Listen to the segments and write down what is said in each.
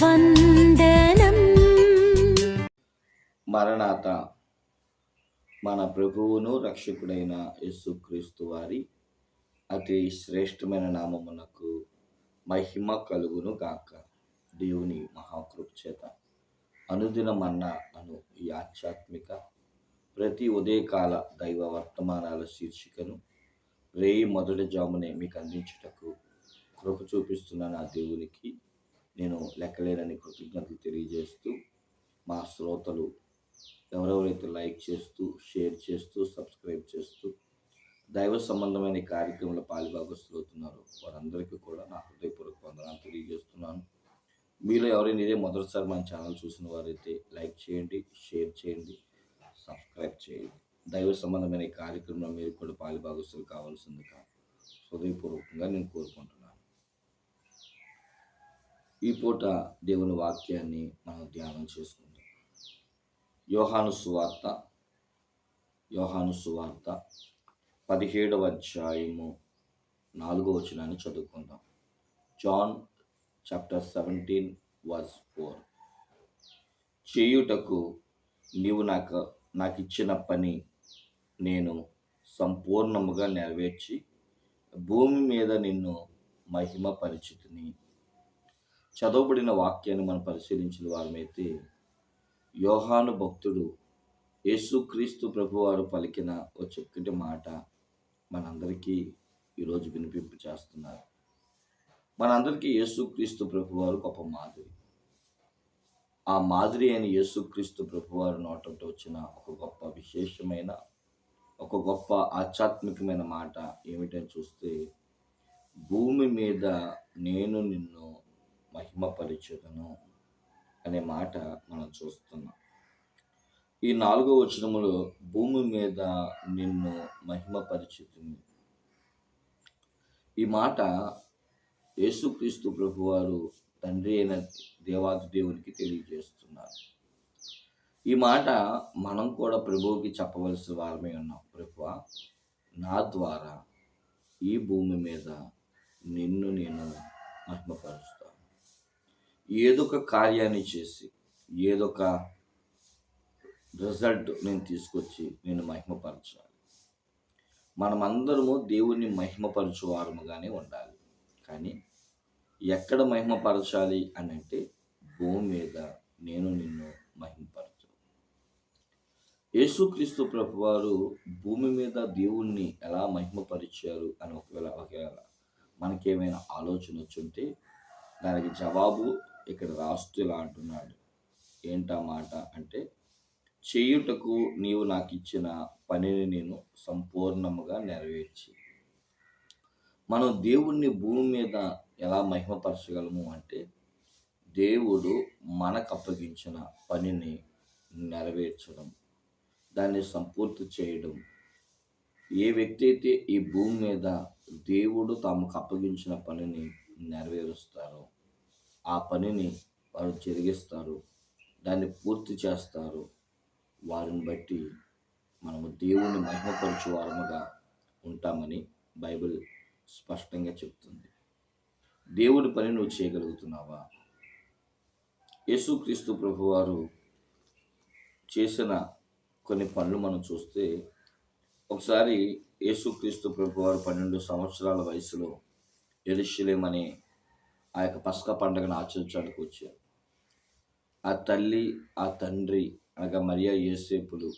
వందనం మరణాత మన ప్రభువును రక్షకుడైన యేసుక్రీస్తు వారి అతి శ్రేష్టమైన నామమునకు మహిమ కలుగును గాక. దేవుని మహాకృప చేత అనుదినమన్న అను ఈ ఆధ్యాత్మిక ప్రతి ఉదయకాల దైవ వర్తమానాల శీర్షికను రేయి మొదటి జామునే మీకు అందించుటకు కృప చూపిస్తున్న నా దేవునికి నేను లెక్కలేనని కృతజ్ఞతలు తెలియజేస్తూ మా శ్రోతలు ఎవరెవరైతే లైక్ చేస్తూ షేర్ చేస్తూ సబ్స్క్రైబ్ చేస్తూ దైవ సంబంధమైన కార్యక్రమంలో పాలుభాగస్తులు అవుతున్నారు వారందరికీ కూడా నా హృదయపూర్వక వందనాలు తెలియజేస్తున్నాను. మీలో ఎవరైనా ఇదే మొదటిసారి మన ఛానల్ చూసిన వారైతే లైక్ చేయండి షేర్ చేయండి సబ్స్క్రైబ్ చేయండి. దైవ సంబంధమైన కార్యక్రమంలో మీరు కూడా పాలుభాగస్తులు కావాల్సిందిగా హృదయపూర్వకంగా నేను కోరుకుంటున్నాను. ఈ పూట దేవుని వాక్యాన్ని మనం ధ్యానం చేసుకుందాం. యోహాను సువార్త యోహాను సువార్త పదిహేడవ అధ్యాయము నాలుగో వచనాన్ని చదువుకుందాం. John chapter seventeen verse four. చేయుటకు నీవు నాకు నాకు ఇచ్చిన పని నేను సంపూర్ణముగా నెరవేర్చి భూమి మీద నిన్ను మహిమపరిచితిని. చదవబడిన వాక్యాన్ని మనం పరిశీలించిన వారమైతే యోహాను భక్తుడు యేసుక్రీస్తు ప్రభువారు పలికిన ఓ చక్కటి మాట మనందరికీ ఈరోజు వినిపింపు చేస్తున్నారు. మనందరికీ యేసుక్రీస్తు ప్రభువారు గొప్ప మాదిరి. ఆ మాదిరి అయిన యేసుక్రీస్తు ప్రభువారు నోటంట వచ్చిన ఒక గొప్ప విశేషమైన ఒక గొప్ప ఆధ్యాత్మికమైన మాట ఏమిటని చూస్తే భూమి మీద నేను నిన్ను మహిమపరిచుదను అనే మాట మనం చూస్తున్నాం. ఈ నాలుగో వచనములో భూమి మీద నిన్ను మహిమపరిచుతుంది. ఈ మాట యేసుక్రీస్తు ప్రభువారు తండ్రి అయిన దేవాది దేవునికి తెలియజేస్తున్నారు. ఈ మాట మనం కూడా ప్రభువుకి చెప్పవలసిన వారమే ఉన్నాం. ప్రభువ నా ద్వారా ఈ భూమి మీద నిన్ను నేను మహిమపరుస్తాను. ఏదొక కార్యాన్ని చేసి ఏదొక రిజల్ట్ నేను తీసుకొచ్చి నేను మహిమపరచాలి. మనమందరము దేవుణ్ణి మహిమపరచువారముగానే ఉండాలి. కానీ ఎక్కడ మహిమపరచాలి అని అంటే భూమి మీద నేను నిన్ను మహిమపరచు యేసుక్రీస్తు ప్రభువారు భూమి మీద దేవుణ్ణి ఎలా మహిమపరిచారు అని ఒకవేళ ఒకవేళ మనకేమైనా ఆలోచన వచ్చుంటే దానికి జవాబు ఇక్కడ రాస్తూ ఇలా అంటున్నాడు. ఏంటా మాట అంటే చేయుటకు నీవు నాకు ఇచ్చిన పనిని నేను సంపూర్ణముగా నెరవేర్చి మనం దేవుణ్ణి భూమి మీద ఎలా మహిమపరచగలము అంటే దేవుడు మనకు అప్పగించిన పనిని నెరవేర్చడం దాన్ని సంపూర్తి చేయడం. ఏ వ్యక్తి అయితే ఈ భూమి మీద దేవుడు తమకు అప్పగించిన పనిని నెరవేరుస్తారో ఆ పనిని వారు జరిగిస్తారు. దాన్ని పూర్తి చేస్తారు. వారిని బట్టి మనము దేవుణ్ణి మహిమపరచు వారముగా ఉంటామని బైబిల్ స్పష్టంగా చెప్తుంది. దేవుడి పని నువ్వు చేయగలుగుతున్నావా? యేసుక్రీస్తు ప్రభువారు చేసిన కొన్ని పనులు మనం చూస్తే ఒకసారి యేసుక్రీస్తు ప్రభువారు పన్నెండు సంవత్సరాల వయసులో ఎరుషులేం అనే ఆ యొక్క పసకా పండుగను ఆచరించడానికి వచ్చారు. ఆ తల్లి ఆ తండ్రి అనగా మరియా ఏసేపులు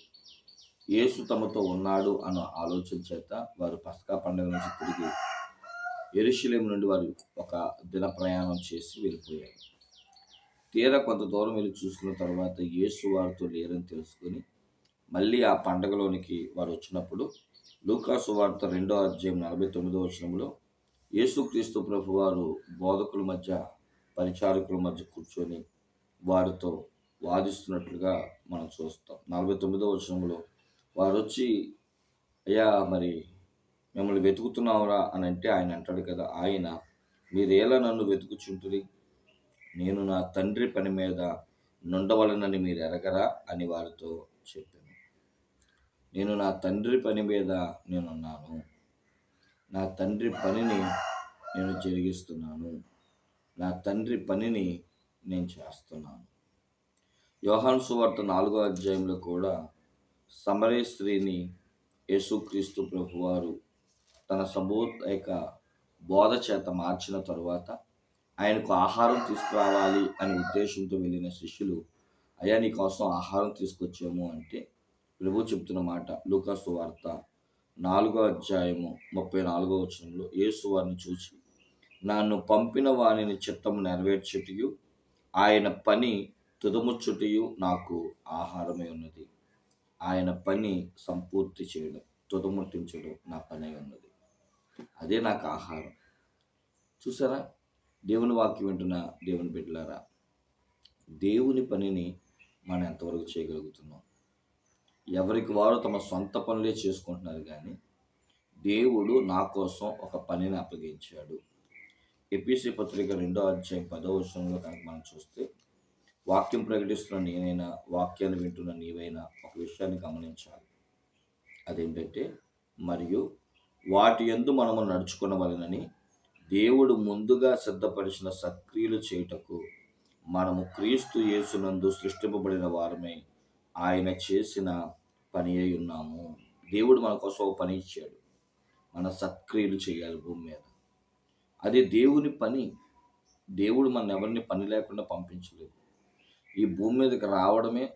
యేసు తమతో ఉన్నాడు అన్న ఆలోచన చేత వారు పసకా పండుగ నుంచి తిరిగి ఎరుషులేం నుండి వారు ఒక దిన ప్రయాణం చేసి వెళ్ళిపోయారు. తీరా కొంత దూరం వెళ్ళి చూసుకున్న తర్వాత యేసు వారితో లేరని తెలుసుకొని మళ్ళీ ఆ పండగలోనికి వారు వచ్చినప్పుడు లూకాసు వార్త రెండో అధ్యాయం నలభై తొమ్మిదో వచనంలో యేసుక్రీస్తు ప్రభు వారు బోధకుల మధ్య పరిచారకుల మధ్య కూర్చొని వారితో వాదిస్తున్నట్లుగా మనం చూస్తాం. నలభై తొమ్మిదో వచనంలో వారు వచ్చి అయ్యా మరి మిమ్మల్ని వెతుకుతున్నావురా? అని అంటే ఆయన అంటాడు కదా ఆయన మీరేలా నన్ను వెతుకుచుంటుంది నేను నా తండ్రి పని మీద నుండవలనని మీరు ఎరగరా? అని వారితో చెప్పాను. నేను నా తండ్రి పని మీద నేనున్నాను. నా తండ్రి పనిని నేను జరిగిస్తున్నాను. నా తండ్రి పనిని నేను చేస్తున్నాను. యోహాన్ సువార్త నాలుగో అధ్యాయంలో కూడా సమరే స్త్రీని యేసుక్రీస్తు ప్రభువారు తన సబోధక బోధ చేత మార్చిన తరువాత ఆయనకు ఆహారం తీసుకురావాలి అనే ఉద్దేశంతో వెళ్ళిన శిష్యులు అయ్యా నీ కోసం ఆహారం తీసుకొచ్చాము అంటే ప్రభు చెప్తున్న మాట లూకాసు వార్త నాలుగో అధ్యాయము ముప్పై నాలుగో వచనంలో యేసు వారిని చూసి నన్ను పంపిన వానిని చిత్తము నెరవేర్చుటయు ఆయన పని తుదముచ్చుటయు నాకు ఆహారమే ఉన్నది. ఆయన పని సంపూర్తి చేయడం తుదముట్టించడం నా పని ఉన్నది. అదే నాకు ఆహారం. చూసారా? దేవుని వాక్యం వింటున్న దేవుని బిడ్డలారా దేవుని పనిని మనం ఎంతవరకు చేయగలుగుతున్నాం? ఎవరికి వారు తమ సొంత పనులే చేసుకుంటున్నారు కానీ దేవుడు నా కోసం ఒక పనిని అప్పగించాడు. ఎపిసి పత్రిక రెండో అధ్యాయం పదో వచనంలో కనుక మనం చూస్తే వాక్యం ప్రకటిస్తున్న నేనైనా వాక్యాన్ని వింటున్న నీవైనా ఒక విషయాన్ని గమనించాలి. అదేంటంటే మరియు వాటి ఎందు మనము నడుచుకునవలనని దేవుడు ముందుగా సిద్ధపరిచిన సక్రియలు చేయుటకు మనము క్రీస్తు యేసునందు సృష్టింపబడిన వారమే ఆయన చేసిన పని అయి ఉన్నాము. దేవుడు మన కోసం ఒక పని ఇచ్చాడు. మన సత్క్రియలు చేయాలి భూమి మీద. అది దేవుని పని. దేవుడు మన ఎవరిని పని లేకుండా పంపించలేదు. ఈ భూమి మీదకి రావడమే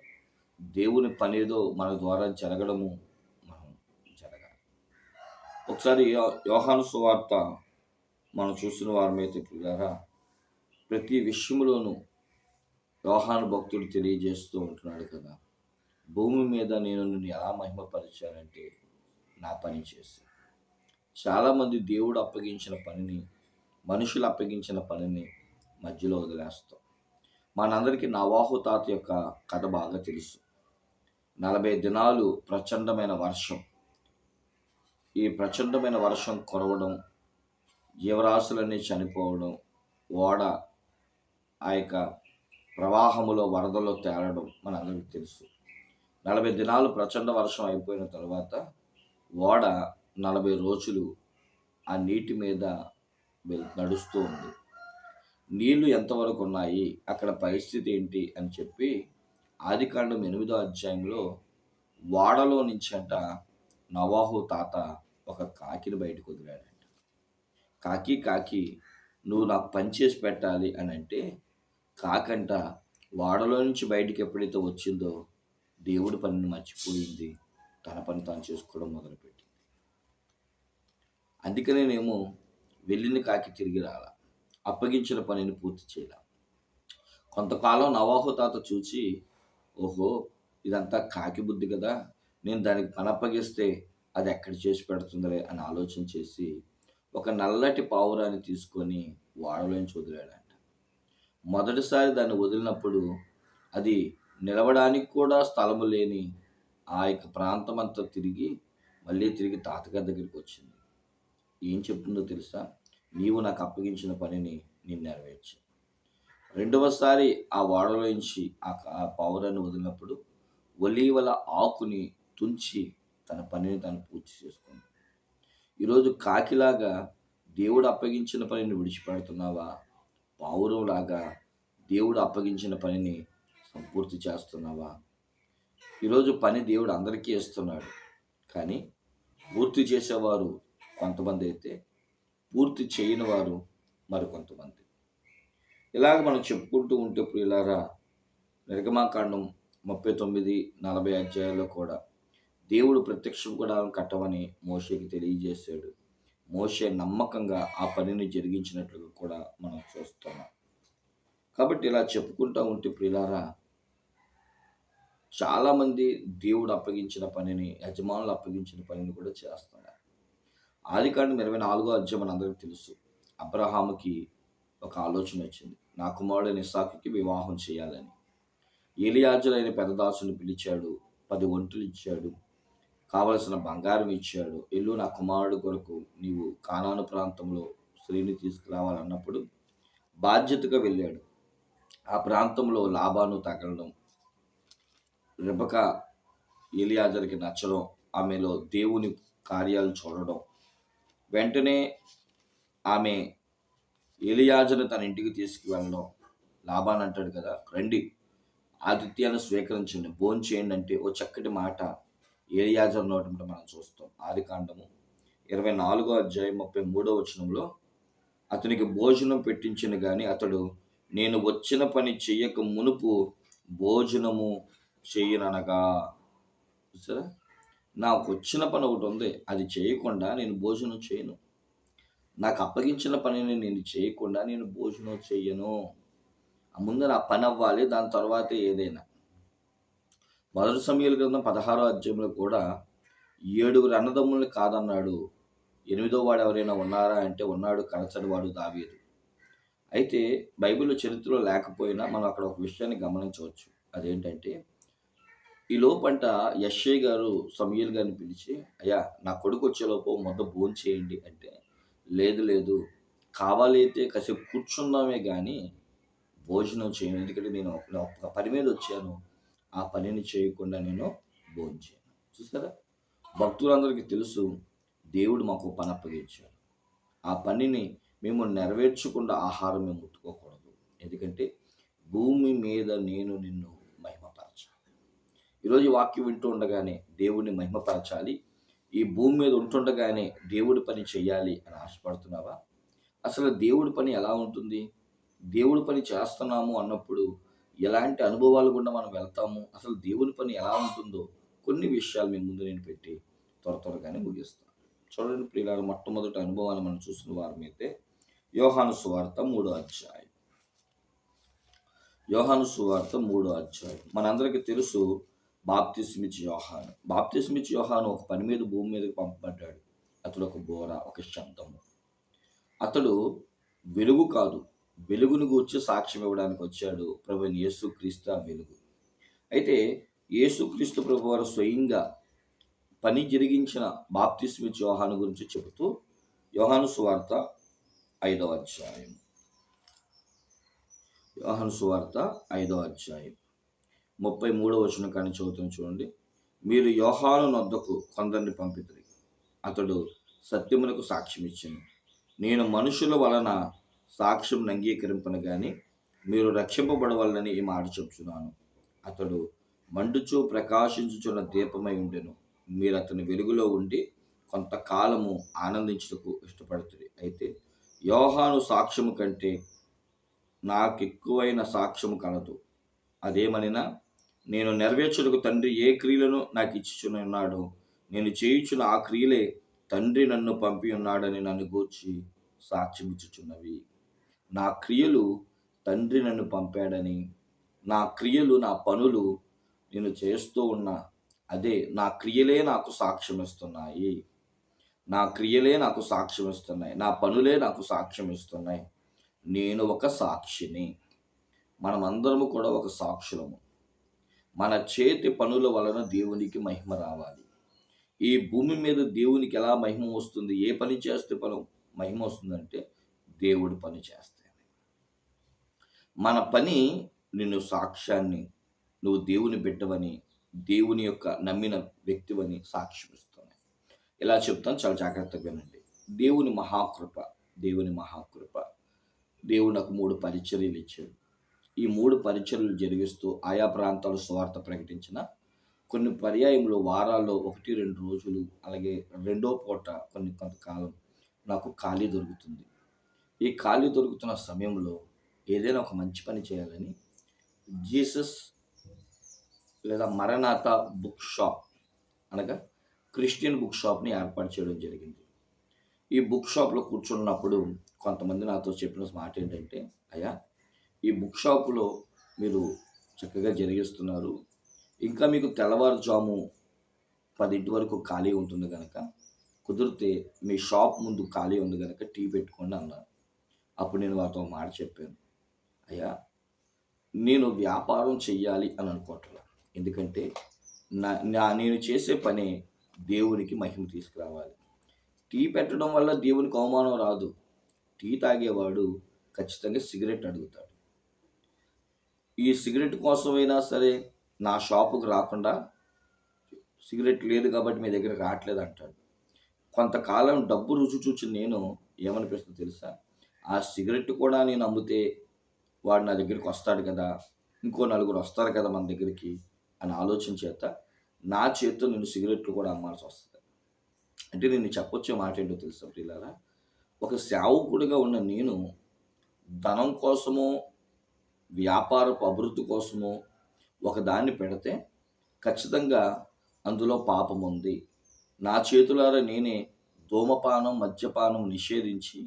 దేవుని పని ఏదో మన ద్వారా జరగడము మనం జరగాలి. ఒకసారి యోహాను సువార్త మనం చూసిన వారమైతే పిల్లరా ప్రతి విషయంలోనూ యోహాను భక్తుడు తెలియజేస్తూ ఉంటున్నాడు కదా. భూమి మీద నేను నిన్ను ఎలా మహిమపరిచానంటే నా పని చేసి. చాలామంది దేవుడు అప్పగించిన పనిని మనుషులు అప్పగించిన పనిని మధ్యలో వదిలేస్తాం. మనందరికీ నవాహు తాత యొక్క కథ బాగా తెలుసు. నలభై దినాలు ప్రచండమైన వర్షం. ఈ ప్రచండమైన వర్షం కురవడం జీవరాశులన్నీ చనిపోవడం ఓడ ఆ యొక్క ప్రవాహములో వరదలో తేలడం మనందరికీ తెలుసు. నలభై దినాలు ప్రచండ వర్షం అయిపోయిన తర్వాత ఓడ నలభై రోజులు ఆ నీటి మీద నడుస్తూ ఉంది. నీళ్ళు ఎంతవరకు ఉన్నాయి? అక్కడ పరిస్థితి ఏంటి? అని చెప్పి ఆదికాండం ఎనిమిదో అధ్యాయంలో వాడలో నుంచి అంట నవాహు తాత ఒక కాకిని బయటకు వదిలాడంట. కాకి కాకి నువ్వు నాకు పని చేసి పెట్టాలి అని అంటే కాకంట వాడలో నుంచి బయటికి ఎప్పుడైతే వచ్చిందో దేవుడి పనిని మర్చిపోయింది. తన పని తాను చేసుకోవడం మొదలుపెట్టింది. అందుకనే అందుకనేనేమో వెళ్ళిన కాకి తిరిగి రాల. అప్పగించిన పనిని పూర్తి చేయాల. కొంతకాలం నవాహు తాత చూచి ఓహో ఇదంతా కాకి బుద్ధి కదా. నేను దానికి పని అప్పగిస్తే అది ఎక్కడ చేసి పెడుతుందిలే అని ఆలోచన చేసి ఒక నల్లటి పావురాన్ని తీసుకొని వాడలోంచి వదిలాడంట. మొదటిసారి దాన్ని వదిలినప్పుడు అది నిలవడానికి కూడా స్థలము లేని ఆ యొక్క ప్రాంతం అంతా తిరిగి మళ్ళీ తిరిగి తాతగారి దగ్గరికి వచ్చింది. ఏం చెప్తుందో తెలుసా? నీవు నాకు అప్పగించిన పనిని నేను నెరవేర్చు. రెండవసారి ఆ వాడలోంచి ఆ క- పావురాన్ని వదిలినప్పుడు ఒలీవల ఆకుని తుంచి తన పనిని తను పూర్తి చేసుకుంది. ఈరోజు కాకిలాగా దేవుడు అప్పగించిన పనిని విడిచిపెడుతున్నావా? పావురంలాగా దేవుడు అప్పగించిన పనిని పూర్తి చేస్తున్నావా? ఈరోజు పని దేవుడు అందరికీ ఇస్తున్నాడు. కానీ పూర్తి చేసేవారు కొంతమంది అయితే పూర్తి చేయని వారు మరికొంతమంది. ఇలాగ మనం చెప్పుకుంటూ ఉంటే ఇప్పుడు ఇలారా నిర్గమాకాండం ముప్పై తొమ్మిది నలభై అధ్యాయాల్లో కూడా దేవుడు ప్రత్యక్ష కూడా కట్టమని మోషేకి తెలియజేశాడు. మోషే నమ్మకంగా ఆ పనిని జరిగించినట్లుగా కూడా మనం చూస్తున్నాం. కాబట్టి ఇలా చెప్పుకుంటూ ఉంటే ప్రిలారా చాలామంది దేవుడు అప్పగించిన పనిని యజమానులు అప్పగించిన పనిని కూడా చేస్తున్నారు. ఆది కాండం ఇరవై నాలుగో అధ్యాయం మనందరికీ తెలుసు. అబ్రహాముకి ఒక ఆలోచన వచ్చింది. నా కుమారుడైన ఇసాకుకి వివాహం చేయాలని. ఏలియాజులైన పెద్దదాసుని పిలిచాడు పది ఒంటులు ఇచ్చాడు కావలసిన బంగారం ఇచ్చాడు. ఇల్లు నా కుమారుడు కొరకు నీవు కానాను ప్రాంతంలో స్త్రీని తీసుకురావాలన్నప్పుడు బాధ్యతగా వెళ్ళాడు. ఆ ప్రాంతంలో లాభాను తగలడం రెబక ఏలియాజర్కి నచ్చడం ఆమెలో దేవుని కార్యాలు చూడడం. వెంటనే ఆమె ఎలియాజను తన ఇంటికి తీసుకువెళ్ళడం. లాభాన్ని అంటాడు కదా. రండి. ఆతిథ్యాన్ని స్వీకరించండి. భోజనం చేయండి అంటే ఓ చక్కటి మాట ఏలియాజర్ నోటి మనం చూస్తాం. ఆది కాండము ఇరవై నాలుగో అధ్యాయం ముప్పై మూడో వచనంలో అతనికి భోజనం పెట్టించిన కానీ అతడు నేను వచ్చిన పని చెయ్యక మునుపు భోజనము చేయననగా. సరే నాకు వచ్చిన పని ఒకటి ఉంది. అది చేయకుండా నేను భోజనం చేయను. నాకు అప్పగించిన పనిని నేను చేయకుండా నేను భోజనం చేయను ముందు నా పని అవ్వాలి. దాని తర్వాత ఏదైనా. మొదటి సమయాల క్రితం పదహారో అధ్యాయంలో కూడా ఏడుగురు అన్నదమ్ముల్ని కాదన్నాడు. ఎనిమిదో వాడు ఎవరైనా ఉన్నారా అంటే ఉన్నాడు కనచడి వాడు దావీదు. అయితే బైబిల్ చరిత్రలో లేకపోయినా మనం అక్కడ ఒక విషయాన్ని గమనించవచ్చు. అదేంటంటే ఈ లోపంట యశ్ఐ గారు సమీల్ గారిని పిలిచి అయ్యా నా కొడుకు వచ్చేలోపు మొదట భోజనం చేయండి అంటే లేదు లేదు కావాలి అయితే కాసేపు కూర్చుందామే కానీ భోజనం చేయను ఎందుకంటే నేను ఒక పని మీద వచ్చాను. ఆ పనిని చేయకుండా నేను భోజనం చేయను. చూసారా? భక్తులందరికీ తెలుసు దేవుడు మాకు పని అప్పగించాడు. ఆ పనిని మేము నెరవేర్చకుండా ఆహారం మేము ముట్టుకోకూడదు. ఎందుకంటే భూమి మీద నేను నిన్ను ఈరోజు వాక్యం వింటూ ఉండగానే దేవుణ్ణి మహిమపరచాలి. ఈ భూమి మీద ఉంటుండగానే దేవుడి పని చేయాలి అని ఆశపడుతున్నావా? అసలు దేవుడి పని ఎలా ఉంటుంది? దేవుడి పని చేస్తున్నాము అన్నప్పుడు ఎలాంటి అనుభవాలు గుండా మనం వెళ్తాము? అసలు దేవుని పని ఎలా ఉంటుందో కొన్ని విషయాలు మీ ముందు నేను పెట్టి త్వర త్వరగానే ముగిస్తాను. చూడండి ప్రియులారు మొట్టమొదటి అనుభవాలు మనం చూసిన వారమైతే యోహాను సువార్త మూడో అధ్యాయం. యోహాను సువార్త మూడో అధ్యాయం. మనందరికీ తెలుసు బాప్తిస్మిచ్ యోహాను. బాప్తిస్మిచ్ యోహాను ఒక పని మీద భూమి మీదకి పంపబడ్డాడు. అతడు ఒక బోర ఒక శబ్దము. అతడు వెలుగు కాదు వెలుగును గూర్చి సాక్ష్యం ఇవ్వడానికి వచ్చాడు ప్రభు యేసుక్రీస్తు ఆ వెలుగు. అయితే యేసుక్రీస్తు ప్రభు వారు స్వయంగా పని జరిగించిన బాప్తిస్మిచ్ యోహాను గురించి చెబుతూ యోహాను సువార్త ఐదవ అధ్యాయం యోహాను సువార్త ఐదవ అధ్యాయం ముప్పై మూడో వచ్చిన కానీ చదువుతాను చూడండి. మీరు యోహాను నొద్దకు కొందరిని పంపితురి. అతడు సత్యమునకు సాక్ష్యం ఇచ్చాను. నేను మనుషుల వలన సాక్ష్యం అంగీకరింపను కానీ మీరు రక్షింపబడవాలని ఈ మాట చెప్తున్నాను అతడు మండుచు ప్రకాశించుచున్న దీపమై ఉండెను. మీరు అతని వెలుగులో ఉండి కొంతకాలము ఆనందించుటకు ఇష్టపడుతుంది అయితే యోహాను సాక్ష్యము కంటే నాకు ఎక్కువైన సాక్ష్యము కలదు. అదేమనినా నేను నెరవేర్చుటకు తండ్రి ఏ క్రియలను నాకు ఇచ్చుచున్నాడో నేను చేయుచున్న ఆ క్రియలే తండ్రి నన్ను పంపి ఉన్నాడని నన్ను గూర్చి సాక్ష్యం ఇచ్చుచున్నవి నా క్రియలు తండ్రి నన్ను పంపాడని నా క్రియలు నా పనులు నేను చేస్తూ ఉన్నా అదే నా క్రియలే నాకు సాక్ష్యం ఇస్తున్నాయి నా క్రియలే నాకు సాక్ష్యమిస్తున్నాయి. నా పనులే నాకు సాక్ష్యమిస్తున్నాయి. నేను ఒక సాక్షిని. మనమందరము కూడా ఒక సాక్షులము. మన చేతి పనుల వలన దేవునికి మహిమ రావాలి. ఈ భూమి మీద దేవునికి ఎలా మహిమ వస్తుంది? ఏ పని చేస్తే పని మహిమ వస్తుందంటే దేవుడు పని చేస్తే మన పని నిన్ను సాక్ష్యాన్ని నువ్వు దేవుని బిడ్డవని దేవుని యొక్క నమ్మిన వ్యక్తివని సాక్ష్యం ఇస్తున్నాయి ఇలా చెప్తాను చాలా జాగ్రత్తగా వినండి. దేవుని మహాకృప దేవుని మహాకృప. దేవుడు నాకు మూడు పరిచర్యలు ఇచ్చాడు. ఈ మూడు పరిచయలు జరిగిస్తూ ఆయా ప్రాంతాలు స్వార్థ ప్రకటించిన. కొన్ని పర్యాయంలో వారాల్లో ఒకటి రెండు రోజులు అలాగే రెండో పూట కొన్ని కొంతకాలం నాకు ఖాళీ దొరుకుతుంది. ఈ ఖాళీ దొరుకుతున్న సమయంలో ఏదైనా ఒక మంచి పని చేయాలని జీసస్ లేదా మరణాత బుక్ షాప్ అనగా క్రిస్టియన్ బుక్ షాప్ని ఏర్పాటు చేయడం జరిగింది. ఈ బుక్ షాప్లో కూర్చున్నప్పుడు కొంతమంది నాతో చెప్పిన మాట ఏంటంటే అయ్యా ఈ బుక్ షాపులో మీరు చక్కగా జరిగిస్తున్నారు. ఇంకా మీకు తెల్లవారుజాము పదింటి వరకు ఖాళీ ఉంటుంది కనుక కుదిరితే మీ షాప్ ముందు ఖాళీ ఉంది కనుక టీ పెట్టుకోండి అన్నారు. అప్పుడు నేను వారితో మాట చెప్పాను. అయ్యా నేను వ్యాపారం చెయ్యాలి అని అనుకోవట్లా ఎందుకంటే నా నా నేను చేసే పని దేవునికి మహిమ తీసుకురావాలి. టీ పెట్టడం వల్ల దేవునికి అవమానం రాదు. టీ తాగేవాడు ఖచ్చితంగా సిగరెట్ అడుగుతాడు. ఈ సిగరెట్ కోసమైనా సరే నా షాపుకు రాకుండా సిగరెట్ లేదు కాబట్టి మీ దగ్గర రావట్లేదు అంటాడు. కొంతకాలం డబ్బు రుచి చూచి నేను ఏమనిపిస్తుంది తెలుసా? ఆ సిగరెట్ కూడా నేను అమ్మితే వాడు నా దగ్గరికి వస్తాడు కదా ఇంకో నలుగురు వస్తారు కదా మన దగ్గరికి అని ఆలోచన చేత నా చేతితో నేను సిగరెట్లు కూడా అమ్మాల్సి వస్తుంది. అంటే నేను చెప్పొచ్చే మాట ఏంటో తెలుసా ప్రియులారా? ఒక సేవకుడిగా ఉన్న నేను ధనం కోసమో వ్యాపారపు అభివృద్ధి కోసము ఒకదాన్ని పెడితే ఖచ్చితంగా అందులో పాపం ఉంది. నా చేతులారా నేనే ధూమపానం మద్యపానం నిషేధించి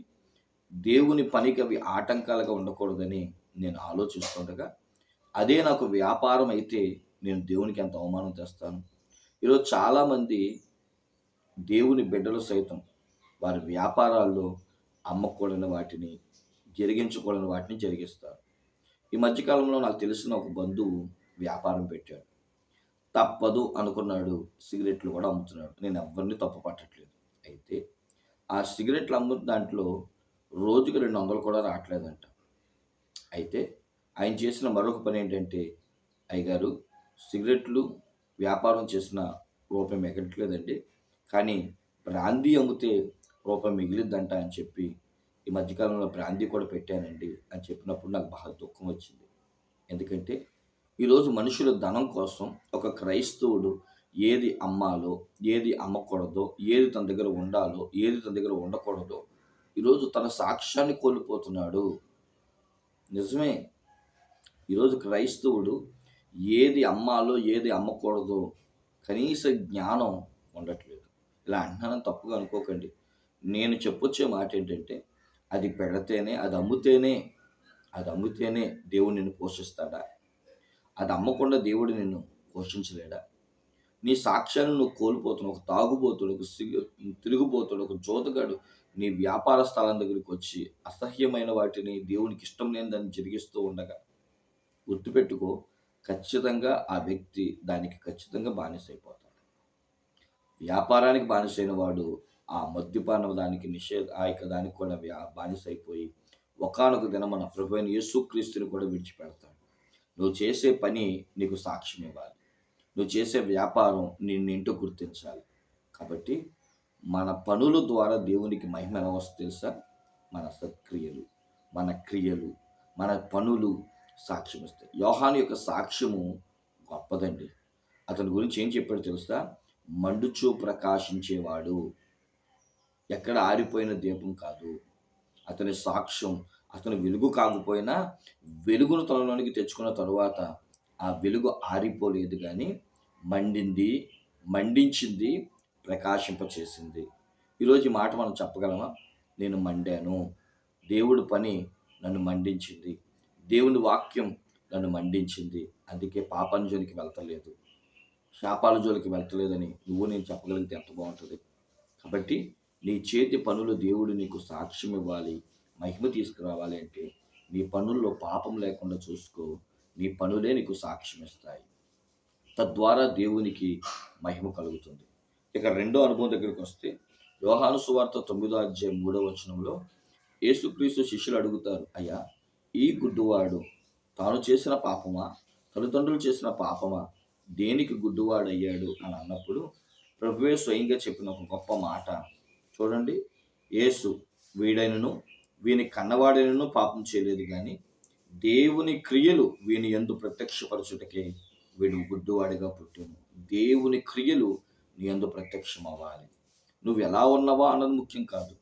దేవుని పనికి అవి ఆటంకాలుగా ఉండకూడదని నేను ఆలోచిస్తుండగా అదే నాకు వ్యాపారం అయితే నేను దేవునికి ఎంత అవమానం తెస్తాను? ఈరోజు చాలామంది దేవుని బిడ్డలు సైతం వారి వ్యాపారాల్లో అమ్మకూడని వాటిని జరిగించకూడని వాటిని జరిగిస్తారు. ఈ మధ్యకాలంలో నాకు తెలిసిన ఒక బంధువు వ్యాపారం పెట్టాడు. తప్పదు అనుకున్నాడు. సిగరెట్లు కూడా అమ్ముతున్నాడు. నేను ఎవరిని తప్పు పట్టట్లేదు అయితే ఆ సిగరెట్లు అమ్ముతున్న దాంట్లో రోజుకి రెండు వందలు కూడా రావట్లేదంట. అయితే ఆయన చేసిన మరొక పని ఏంటంటే అయ్యగారు సిగరెట్లు వ్యాపారం చేసిన రూపాయి మిగలట్లేదండి. కానీ బ్రాందీ అమ్మితే రూపాయి మిగిలిద్దంట అని చెప్పి ఈ మధ్యకాలంలో బ్రాందీ కూడా పెట్టానండి అని చెప్పినప్పుడు నాకు బాగా దుఃఖం వచ్చింది. ఎందుకంటే ఈరోజు మనుషుల ధనం కోసం ఒక క్రైస్తవుడు ఏది అమ్మాలో ఏది అమ్మకూడదో ఏది తన దగ్గర ఉండాలో ఏది తన దగ్గర ఉండకూడదో ఈరోజు తన సాక్ష్యాన్ని కోల్పోతున్నాడు. నిజమే. ఈరోజు క్రైస్తవుడు ఏది అమ్మాలో ఏది అమ్మకూడదో కనీస జ్ఞానం ఉండట్లేదు. ఇలా అంటున్నానని తప్పుగా అనుకోకండి. నేను చెప్పొచ్చే మాట ఏంటంటే అది పెడితేనే అది అమ్ముతేనే అది అమ్మితేనే దేవుడు నిన్ను పోషిస్తాడా? అది అమ్మకుండా దేవుడు నిన్ను పోషించలేడా? నీ సాక్ష్యాన్ని నువ్వు కోల్పోతున్నావు ఒక తాగుబోతుడు ఒక సిగు తిరుగుబోతుడు ఒక జోతగాడు నీ వ్యాపార స్థలం దగ్గరికి వచ్చి అసహ్యమైన వాటిని దేవునికి ఇష్టం లేని దాన్ని జరిగిస్తూ ఉండగా గుర్తుపెట్టుకో ఖచ్చితంగా ఆ వ్యక్తి దానికి ఖచ్చితంగా బానిసైపోతాడు. వ్యాపారానికి బానిసైన వాడు ఆ మద్యపాన దానికి నిషేధ ఆ యొక్క దానికి కూడా వ్యా బానిసైపోయి ఒకనొక దిన మన ప్రభు యేసుక్రీస్తుని కూడా విడిచిపెడతాడు. నువ్వు చేసే పని నీకు సాక్ష్యం ఇవ్వాలి. నువ్వు చేసే వ్యాపారం నిన్నేంటో గుర్తించాలి. కాబట్టి మన పనుల ద్వారా దేవునికి మహిమ ఎలా వస్తుంది తెలుసా? మన సత్క్రియలు మన క్రియలు మన పనులు సాక్ష్యం ఇస్తాయి. యోహాను యొక్క సాక్ష్యము గొప్పదండి. అతని గురించి ఏం చెప్పాడు తెలుసా? మండుచూ ప్రకాశించేవాడు ఎక్కడ ఆరిపోయిన దీపం కాదు. అతని సాక్ష్యం అతను వెలుగు కాకపోయినా వెలుగును తనలోనికి తెచ్చుకున్న తరువాత ఆ వెలుగు ఆరిపోలేదు కానీ మండింది మండించింది ప్రకాశింపచేసింది. ఈరోజు ఈ మాట మనం చెప్పగలమా? నేను మండాను. దేవుడు పని నన్ను మండించింది. దేవుని వాక్యం నన్ను మండించింది. అందుకే పాపం జోలికి వెళ్తలేదు. శాపాల జోలికి వెళ్తలేదని నువ్వు నేను చెప్పగలిగితే ఎంత బాగుంటుంది? కాబట్టి నీ చేతి పనులు దేవుడు నీకు సాక్ష్యం ఇవ్వాలి మహిమ తీసుకురావాలి అంటే నీ పనుల్లో పాపం లేకుండా చూసుకో నీ పనులే నీకు సాక్ష్యం ఇస్తాయి. తద్వారా దేవునికి మహిమ కలుగుతుంది. ఇక రెండో అనుభవం దగ్గరికి వస్తే యోహాను సువార్త తొమ్మిదో అధ్యాయం మూడో వచనంలో యేసుక్రీస్తు శిష్యులు అడుగుతారు అయ్యా ఈ గుడ్డువాడు తాను చేసిన పాపమా? తల్లిదండ్రులు చేసిన పాపమా? దేనికి గుడ్డువాడయ్యాడు? అని అన్నప్పుడు ప్రభువే స్వయంగా చెప్పిన ఒక గొప్ప మాట. చూడండి. యేసు వీడైనను వీని కన్నవాడైనను పాపం చేయలేదు కానీ దేవుని క్రియలు వీని ఎందు ప్రత్యక్షపరచుటకే వీడు గుడ్డువాడిగా పుట్టాను. దేవుని క్రియలు నీ ఎందు ప్రత్యక్షం అవ్వాలి నువ్వు ఎలా ఉన్నావా అన్నది ముఖ్యం కాదు.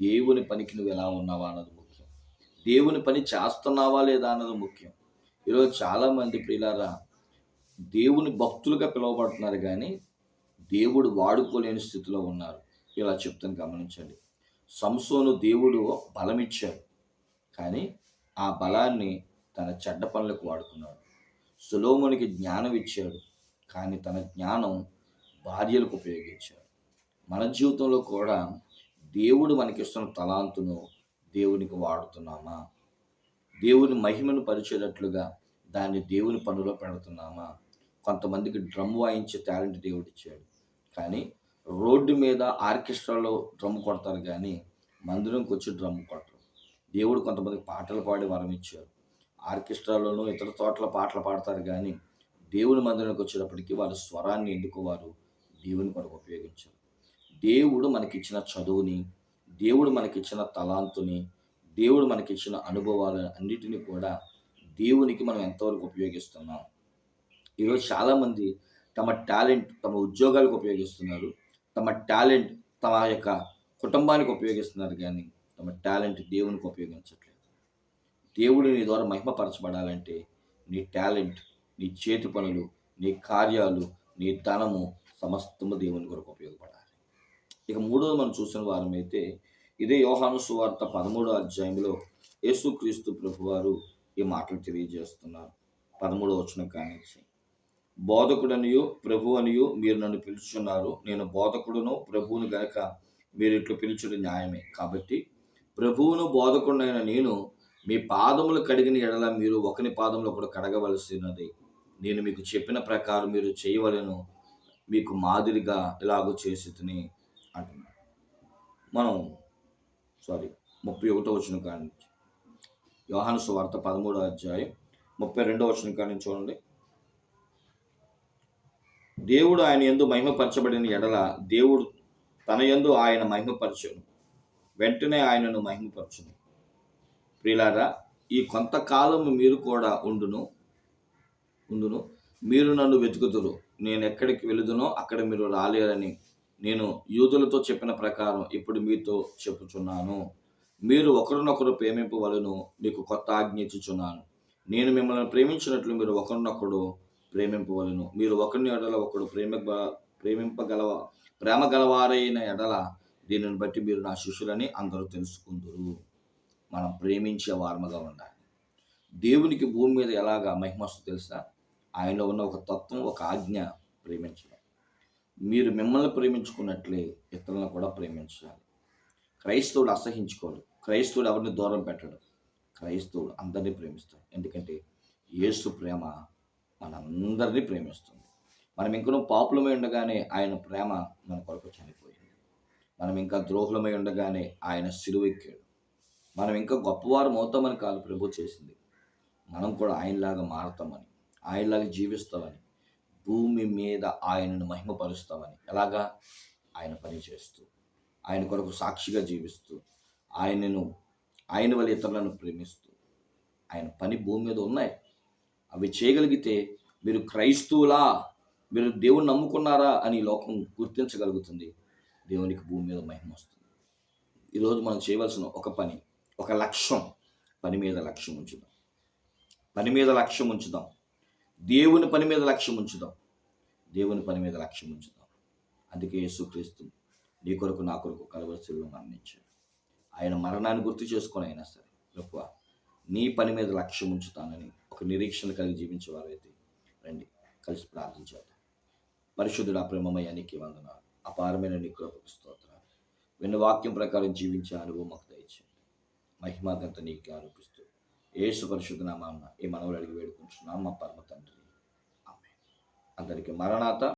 దేవుని పనికి నువ్వు ఎలా ఉన్నావా అన్నది ముఖ్యం. దేవుని పని చేస్తున్నావా లేదా అన్నది ముఖ్యం. ఈరోజు చాలామంది ప్రియులారా దేవుని భక్తులుగా పిలువబడుతున్నారు కానీ దేవుడు వాడుకోలేని స్థితిలో ఉన్నారు. ఇలా చెప్తాను గమనించండి. సంసోను దేవుడు బలం ఇచ్చాడు కానీ ఆ బలాన్ని తన చెడ్డ పనులకు వాడుకున్నాడు. సులోమునికి జ్ఞానం ఇచ్చాడు. కానీ తన జ్ఞానం భార్యలకు ఉపయోగించాడు. మన జీవితంలో కూడా దేవుడు మనకిస్తున్న తలాంతును దేవునికి వాడుతున్నామా? దేవుని మహిమను పరిచేటట్లుగా దాన్ని దేవుని పనులో పెడుతున్నామా? కొంతమందికి డ్రమ్ వాయించే టాలెంట్ దేవుడిచ్చాడు. కానీ రోడ్డు మీద ఆర్కెస్ట్రాలో డ్రమ్ కొడతారు కానీ మందిరంకి వచ్చి డ్రమ్ కొట్టరు. దేవుడు కొంతమందికి పాటలు పాడి వరం ఇచ్చారు. ఆర్కెస్ట్రాలోనూ ఇతర చోట్ల పాటలు పాడతారు కానీ దేవుని మందిరానికి వచ్చేటప్పటికి వారి స్వరాన్ని ఎందుకు వారు దేవుని కొరకు ఉపయోగించారు. దేవుడు మనకిచ్చిన చదువుని దేవుడు మనకిచ్చిన తలాంతుని దేవుడు మనకిచ్చిన అనుభవాలు అన్నిటినీ కూడా దేవునికి మనం ఎంతవరకు ఉపయోగిస్తున్నాం? ఈరోజు చాలామంది తమ టాలెంట్ తమ ఉద్యోగాలకు ఉపయోగిస్తున్నారు. తమ టాలెంట్ తమ యొక్క కుటుంబానికి ఉపయోగిస్తున్నారు కానీ తమ టాలెంట్ దేవునికి ఉపయోగించట్లేదు. దేవుడు నీ ద్వారా మహిమపరచబడాలంటే నీ టాలెంట్ నీ చేతి పనులు నీ కార్యాలు నీ ధనము సమస్తము దేవుని కొరకు ఉపయోగపడాలి. ఇక మూడోది మనం చూసిన వారమైతే ఇదే యోహాను సువార్త పదమూడో అధ్యాయంలో యేసుక్రీస్తు ప్రభువారు ఈ మాటలు తెలియజేస్తున్నారు. పదమూడో వచ్చిన కానించి. బోధకుడనియు ప్రభు అనియు మీరు నన్ను పిలుచున్నారు నేను బోధకుడును ప్రభువును గనక మీరు ఇట్లు పిలుచుడు న్యాయమే. కాబట్టి ప్రభువును బోధకుడైన నేను మీ పాదములు కడిగిన ఎడల మీరు ఒకని పాదములు ఒకడు కడగవలసినది. నేను మీకు చెప్పిన ప్రకారం మీరు చేయవలను. మీకు మాదిరిగా ఇలాగూ చేసి తిని అంటున్నాను మనం సారీ ముప్పై ఒకటో వచ్చిన కాడి నుంచి. యోహాను సువార్త పదమూడో అధ్యాయం ముప్పై రెండో వచ్చిన కాడి నుంచి చూడండి. దేవుడు ఆయన ఎందు మహిమపరచబడిన ఎడల దేవుడు తన యందు ఆయన మహిమపరచును. వెంటనే ఆయనను మహిమపరచును. ప్రియులారా ఈ కొంతకాలం మీరు కూడా ఉండును ఉండును. మీరు నన్ను వెతుకుతురు. నేను ఎక్కడికి వెళుదునో అక్కడ మీరు రాలేరని నేను యూదులతో చెప్పిన ప్రకారం ఇప్పుడు మీతో చెప్పుచున్నాను. మీరు ఒకరినొకరు ప్రేమింపవలను మీకు కొత్త ఆజ్ఞ ఇచ్చుచున్నాను. నేను మిమ్మల్ని ప్రేమించినట్లు మీరు ఒకరినొకడు ప్రేమింపవలను. మీరు ఒకరిని ఎడల ఒకడు ప్రేమ ప్రేమింపగలవ ప్రేమ గలవారైన ఎడల దీనిని బట్టి మీరు నా శిష్యులని అందరూ తెలుసుకుందరు. మనం ప్రేమించే వారముగా ఉండాలి. దేవునికి భూమి మీద ఎలాగా మహిమస్తు తెలుసా? ఆయనలో ఉన్న ఒక తత్వం ఒక ఆజ్ఞ ప్రేమించడం. మీరు మిమ్మల్ని ప్రేమించుకున్నట్లే ఇతరులను కూడా ప్రేమించాలి. క్రైస్తవుడు అసహించుకోడు. క్రైస్తవుడు ఎవరిని దూరం పెట్టడు. క్రైస్తవుడు అందరినీ ప్రేమిస్తాడు. ఎందుకంటే యేసు ప్రేమ మనందరినీ ప్రేమిస్తుంది. మనం ఇంకనూ పాపులమై ఉండగానే ఆయన ప్రేమ మన కొరకు చనిపోయింది. మనం ఇంకా ద్రోహులమై ఉండగానే ఆయన సిలువెక్కాడు. మనం ఇంకా గొప్పవారం అవుతామని కాదు ప్రభు చేసింది. మనం కూడా ఆయనలాగా మారతామని ఆయనలాగా జీవిస్తామని భూమి మీద ఆయనను మహిమపరుస్తామని ఎలాగా ఆయన పని చేస్తూ ఆయన కొరకు సాక్షిగా జీవిస్తూ ఆయనను ఆయన వల్ల ఇతరులను ప్రేమిస్తూ ఆయన పని భూమి మీద ఉన్నాయి. అవి చేయగలిగితే మీరు క్రైస్తవులా మీరు దేవుని నమ్ముకున్నారా అని లోకం గుర్తించగలుగుతుంది. దేవునికి భూమి మీద మహిమ వస్తుంది. ఈరోజు మనం చేయవలసిన ఒక పని ఒక లక్ష్యం పని మీద లక్ష్యం ఉంచుదాం. పని మీద లక్ష్యం ఉంచుదాం. దేవుని పని మీద లక్ష్యం ఉంచుదాం. దేవుని పని మీద లక్ష్యం ఉంచుదాం. అందుకే యేసుక్రీస్తు నీ కొరకు నా కొరకు కలవరిశిలో మరణించాడు. ఆయన మరణాన్ని గుర్తు చేసుకొని అయినా సరే గొప్ప నీ పని మీద లక్ష్యం ఉంచుతానని ఒక నిరీక్షణ కలిగి జీవించేవారైతే రండి కలిసి ప్రార్థించేద్దాం పరిశుద్ధుడు ఆ ప్రేమమయానికి వందనాలు. అపారమైన నీ కృపకు స్తోత్రాలు. విన్న వాక్యం ప్రకారం జీవించే అనుభవం మాకు దయచేయండి. మహిమాగంత నీకు ఆరోపిస్తూ ఏసు పరిశుద్ధ నామాన్న ఈ మనవులు అడిగి వేడుకుంటున్నాం మా పరమ తండ్రి. ఆమె అందరికీ మరణాత